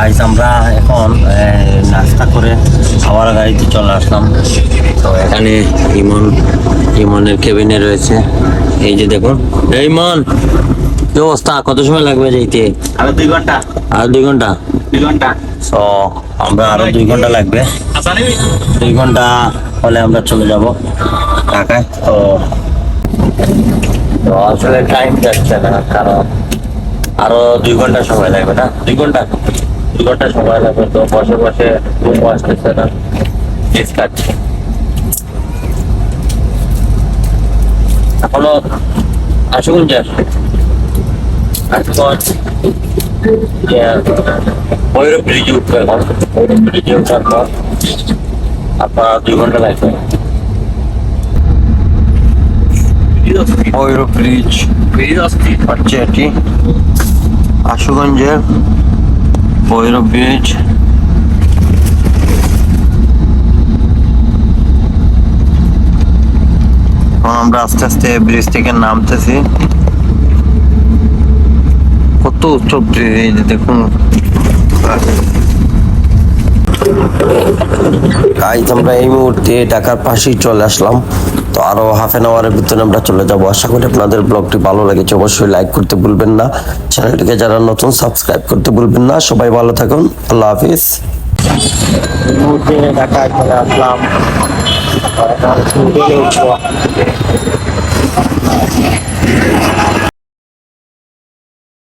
Guys আমরা এখন নাস্তা করে আবার গাড়িতে চলে আসলাম। তো এখানে ইমন ইমনের কেবিনে রয়েছে। এই যে দেখুন এই ইমন কি অবস্থা? কত সময় লাগবে যাইতে? আরও দুই ঘণ্টা। আর দুই ঘণ্টা? দুই ঘণ্টা। তো আমরা আরও দুই ঘণ্টা লাগবে। দুই ঘণ্টা হলে আমরা চলে যাব ঢাকায়। তো তো আসলে টাইম যাচ্ছে না কারণ আরও দুই ঘণ্টা সময় লাগবে না। দুই ঘণ্টা? দুই ঘণ্টা সময় লাগবে তো বসে বসে ঘুম আসতেছে না। কাটছে এখনও আসুন যে আজকন ভৈরব ব্রিজে উঠবে এখন। ভৈরব ব্রিজে ওঠার পর আপনার দুই ঘণ্টা লাগবে। ভৈরব ব্রিজ ব্রিজ অস্থির। হচ্ছে এটি আশুগঞ্জের ভৈরব এখন আমরা আস্তে আস্তে ব্রিজ থেকে নামতেছি। কত উচ্চ ব্রিজ দেখুন। গাইজ আমরা এই মুহূর্তে ঢাকার পাশেই চলে আসলাম। তো আরও হাফ এন আওয়ারের ভিতরে আমরা চলে যাব। আশা করি আপনাদের ব্লগটি ভালো লেগেছে, অবশ্যই লাইক করতে ভুলবেন না। চ্যানেলটিকে যারা নতুন সাবস্ক্রাইব করতে ভুলবেন না। সবাই ভালো থাকুন। আল্লাহ হাফিজ। আসলাম।